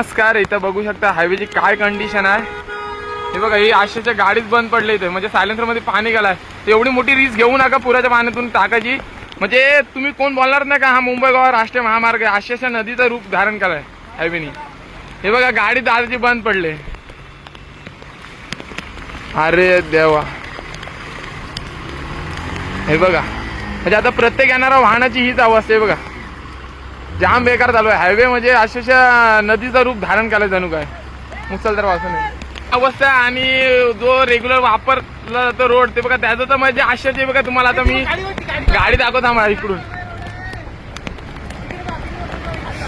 नमस्कार इथं बघू शकता हायवेची काय कंडिशन आहे. हे बघा ही आशेच्या गाडीच बंद पडले इथे. म्हणजे सायलेन्सरमध्ये पाणी गेलाय. तर एवढी मोठी रिस्क घेऊ नका पुराच्या पाण्यातून टाकायची. म्हणजे तुम्ही कोण बोलणार नाही का हा मुंबई गोवा राष्ट्रीय महामार्ग आहे? आशेच्या नदीचं रूप धारण केलाय हायवेनी हे बघा गाडी दादाची बंद पडले. अरे देवा. हे बघा. म्हणजे आता प्रत्येक येणाऱ्या वाहनाची हीच अवस्था आहे बघा. जाम बेकार चालू आहे. हायवे म्हणजे अक्षरशः नदीचं रूप धारण केलं जणू काय. मुसलधार वाचून अवस्था आहे आणि जो रेग्युलर वापरला जातो रोड ते बघा त्याचं तर म्हणजे आश्चर्य बघा तुम्हाला. आता मी गाडी दाखवत आम्हाला इकडून.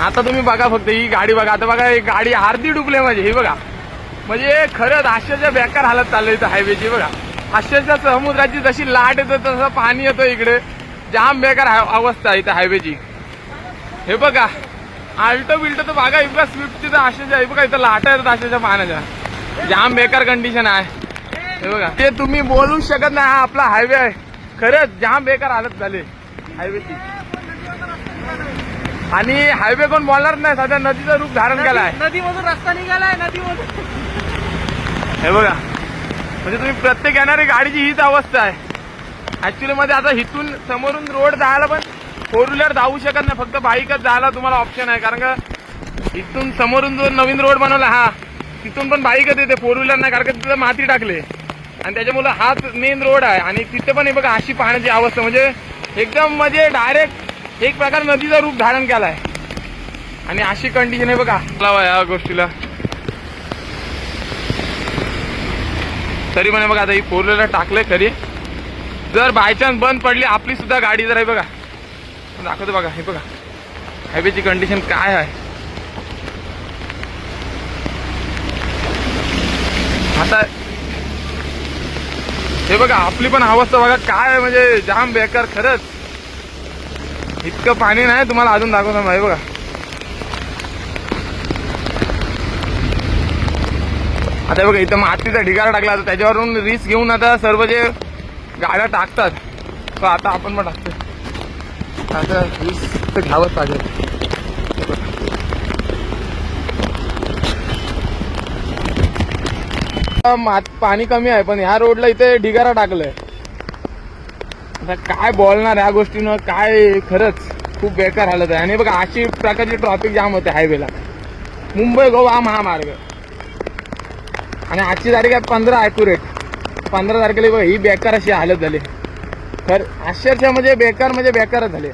आता तुम्ही बघा फक्त ही गाडी बघा. आता बघा ही गाडी अर्धी डुबले म्हणजे हे बघा. म्हणजे खरंच आश्चर्य बेकार हालत चाललंय इथं हायवेची बघा. आश्चर्य समुद्राची जशी लाट येतं तसं पाणी येतं इकडे. जाम बेकार अवस्था आहे इथं हायवेची हे बघा आल्टो बिल्टो तर बघा इतका स्विफ्टची तर आशेच्या आहे बघा इथं लाटा येतात आशेच्या पाण्याच्या. जाम बेकार कंडिशन आहे. हे बघा. ते तुम्ही बोलू शकत नाही हा आपला हायवे आहे. खरंच जाम बेकार हालत झाले. हायवेची आणि हायवे कोण बोलणार नाही सध्या नदीचं रूप धारण केलाय. नदीमधून रस्ता निघालाय नदीमधून. हे बघा. म्हणजे तुम्ही प्रत्येक येणारी गाडीची हीच अवस्था आहे. ऍक्च्युली मध्ये आता इथून समोरून रोड जायला पण फोर व्हीलर धावू शकत नाही. फक्त बाईकच जायला तुम्हाला ऑप्शन आहे. कारण का इथून समोरून जो नवीन रोड बनवला हा तिथून पण बाईकच येते. फोर व्हीलर नाही कारण का तिथं माती टाकले. आणि त्याच्यामुळे हाच मेन रोड आहे. आणि तिथे पण हे बघा अशी पाहण्याची अवस्था. म्हणजे एकदम म्हणजे डायरेक्ट एक प्रकार नदीचा रूप धारण केलाय. आणि अशी कंडिशन आहे बघा. लावा या गोष्टीला. तरी म्हणे बघा आता ही फोर व्हीलर टाकले तरी. जर बायचान्स बंद पडली आपली सुद्धा गाडी जर आहे बघा. दाखवतो बघा हे बघा. हायवेची कंडिशन काय आहे? आता हे बघा आपली पण अवस्था बघा. काय आहे म्हणजे जाम बेकार खरंच. इतकं पाणी नाही तुम्हाला अजून दाखवतो हे बघा. आता बघा इथं मातीचा ढिगारा टाकला तर त्याच्यावरून रिस्क घेऊन आता सर्व जे गाड्या टाकतात तर आता आपण पण टाकतो आता वीस तर घ्यावंच लागेल मात पाणी कमी आहे पण ह्या रोडला इथे ढिगारा टाकलंय. आता काय बोलणार ह्या गोष्टीनं? काय खरंच खूप बेकार हालत आहे. आणि बघा अशी प्रकारची ट्रॉफिक जाम होते हायवेला मुंबई गोवा महामार्ग. आणि आजची तारीख आहे पंधरा ॲक्युरेट पंधरा तारखेला बघा ही बेकार अशी हालत झाली. तर आश्चर्य म्हणजे बेकार म्हणजे बेकारच झाले.